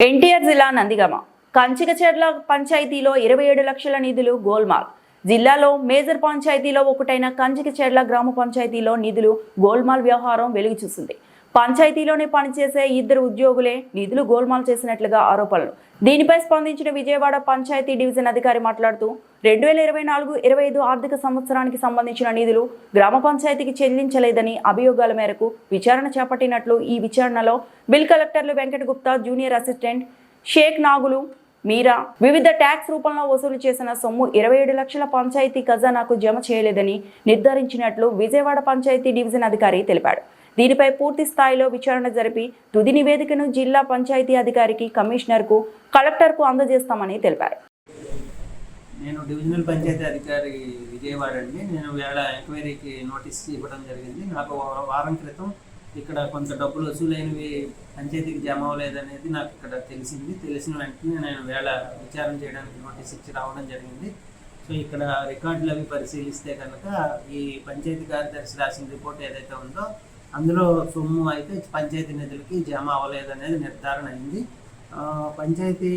ఎన్టీఆర్ జిల్లా నందిగామ. కంచికచెర్ల పంచాయతీలో ఇరవై ఏడు లక్షల నిధులు గోల్మాల్. జిల్లాలో మేజర్ పంచాయతీలో ఒకటైన కంచికచెర్ల గ్రామ పంచాయతీలో నిధులు గోల్మాల్ వ్యవహారం వెలుగు చూసింది పంచాయతీలోనే పనిచేసే ఇద్దరు ఉద్యోగులే నిధులు గోల్మాల్ చేసినట్లుగా ఆరోపణలు. దీనిపై స్పందించిన విజయవాడ పంచాయతీ డివిజన్ అధికారి మాట్లాడుతూ రెండు వేల ఇరవై నాలుగు ఇరవై ఐదు ఆర్థిక సంవత్సరానికి సంబంధించిన నిధులు గ్రామ పంచాయతీకి చెల్లించలేదని అభియోగాల మేరకు విచారణ చేపట్టినట్లు ఈ విచారణలో బిల్ కలెక్టర్లు వెంకట గుప్తా జూనియర్ అసిస్టెంట్ షేక్ నాగులు మీరా వివిధ ట్యాక్స్ రూపంలో వసూలు చేసిన సొమ్ము ఇరవై ఏడు లక్షల పంచాయతీ ఖజానాకు జమ చేయలేదని నిర్ధారించినట్లు విజయవాడ పంచాయతీ డివిజన్ అధికారి తెలిపాడు. దీనిపై పూర్తి స్థాయిలో విచారణ జరిపి తుది నివేదికను జిల్లా పంచాయతీ అధికారికి కమిషనర్కు కలెక్టర్కు అందజేస్తామని తెలిపారు. నేను డివిజనల్ పంచాయతీ అధికారి విజయవాడ అండి. నేను వేళ ఎంక్వైరీకి నోటీస్ ఇవ్వడం జరిగింది. నాకు వారం క్రితం ఇక్కడ కొంత డబ్బులు వసూలైనవి పంచాయతీకి జమ అవ్వలేదనేది నాకు ఇక్కడ తెలిసింది. తెలిసిన వెంటనే నేను వేళ విచారణ చేయడానికి నోటీస్ ఇచ్చి రావడం జరిగింది. సో ఇక్కడ రికార్డులు అవి పరిశీలిస్తే కనుక ఈ పంచాయతీ కార్యదర్శి రాసిన రిపోర్ట్ ఏదైతే ఉందో అందులో సొమ్ము అయితే పంచాయతీ నిధులకి జమ అవ్వలేదనేది నిర్ధారణ అయింది. పంచాయతీ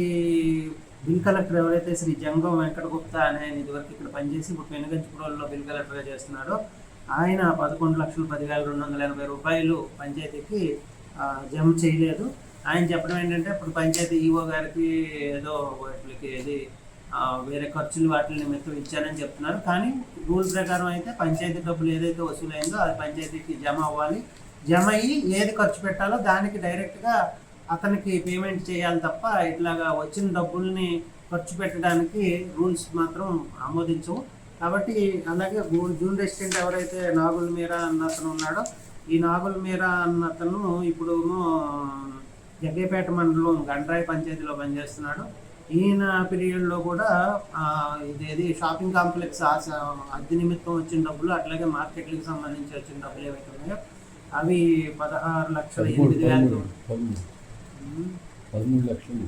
బిల్ కలెక్టర్ ఎవరైతే శ్రీ జంగం వెంకట గుప్తా అనే ఇదివరకు ఇక్కడ పనిచేసి ఇప్పుడు పెనుగంచిపురంలో బిల్ కలెక్టర్గా చేస్తున్నాడో ఆయన పదకొండు లక్షలు పదివేల రెండు వందల ఎనభై రూపాయలు పంచాయతీకి జమ చేయలేదు. ఆయన చెప్పడం ఏంటంటే ఇప్పుడు పంచాయతీ ఈఓ గారికి ఏదో వాటికి ఏది వేరే ఖర్చులు వాటిని నిమిత్తం ఇచ్చానని చెప్తున్నారు. కానీ రూల్ ప్రకారం అయితే పంచాయతీ డబ్బులు ఏదైతే వసూలైందో అది పంచాయతీకి జమ అవ్వాలి. జమ అయ్యి ఏది ఖర్చు పెట్టాలో దానికి డైరెక్ట్గా అతనికి పేమెంట్ చేయాలి తప్ప ఇట్లాగా వచ్చిన డబ్బుల్ని ఖర్చు పెట్టడానికి రూల్స్ మాత్రం ఆమోదించవు. కాబట్టి అలాగే గూ- జూన్ రెసిడెంట్ ఎవరైతే నాగుల్ మీరా అన్న అతను ఉన్నాడో ఈ నాగుల మీరా అన్న అతను ఇప్పుడు జగ్గేపేట మండలం గండ్రాయి పంచాయతీలో పనిచేస్తున్నాడు. ఈయన పీరియడ్లో కూడా ఇదేది షాపింగ్ కాంప్లెక్స్ ఆ స- అద్దె నిమిత్తం వచ్చిన డబ్బులు అట్లాగే మార్కెట్లకు సంబంధించి వచ్చిన డబ్బులు ఏవైతే ఉన్నాయో అవి పదహారు లక్షల ఎనిమిది వేలు. పదమూడు లక్షలు.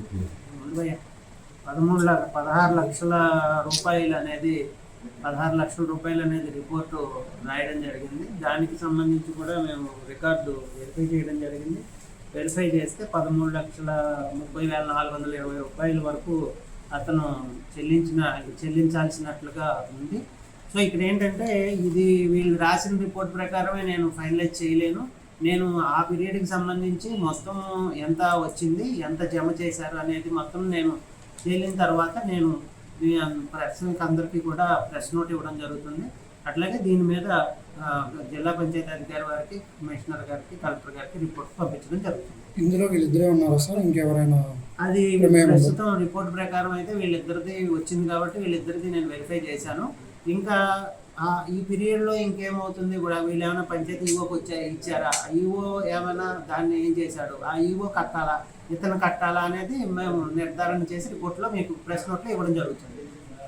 పదమూడు లక్ష పదహారు లక్షల రూపాయలు అనేది పదహారు లక్షల రూపాయలు అనేది రిపోర్టు రాయడం జరిగింది. దానికి సంబంధించి కూడా మేము రికార్డు వెరిఫై చేయడం జరిగింది. వెరిఫై చేస్తే పదమూడు లక్షల ముప్పై వేల నాలుగు వందల ఇరవై రూపాయల వరకు అతను చెల్లించిన చెల్లించాల్సినట్లుగా ఉంది. సో ఇక్కడ ఏంటంటే ఇది వీళ్ళు రాసిన రిపోర్ట్ ప్రకారమే నేను ఫైనలైజ్ చేయలేను. నేను ఆ పీరియడ్కి సంబంధించి మొత్తం ఎంత వచ్చింది ఎంత జమ చేశారు అనేది మొత్తం నేను తేలిన తర్వాత నేను మీ అందరికీ కూడా ప్రెస్ నోట్ ఇవ్వడం జరుగుతుంది. అట్లాగే దీని మీద జిల్లా పంచాయతీ అధికారి వారికి కమిషనర్ గారికి కలెక్టర్ గారికి రిపోర్ట్ పంపించడం జరుగుతుంది. ఇందులో వీళ్ళిద్దరే ఉన్నారా సార్? ఇంకెవరైనా అది? ప్రస్తుతం రిపోర్ట్ ప్రకారం అయితే వీళ్ళిద్దరిది వచ్చింది కాబట్టి వీళ్ళిద్దరిది నేను వెరిఫై చేశాను. ఇంకా ఈ పీరియడ్లో ఇంకేమవుతుంది కూడా? వీళ్ళు ఏమైనా పంచాయతీ ఈవోకి వచ్చా ఇచ్చారా? ఈవో ఏమైనా దాన్ని ఏం చేశాడు? ఆ ఈవో కట్టాలా? ఇతను కట్టాలా అనేది మేము నిర్ధారణ చేసి రిపోర్ట్లో మీకు ప్రెస్ నోట్లో ఇవ్వడం జరుగుతుంది.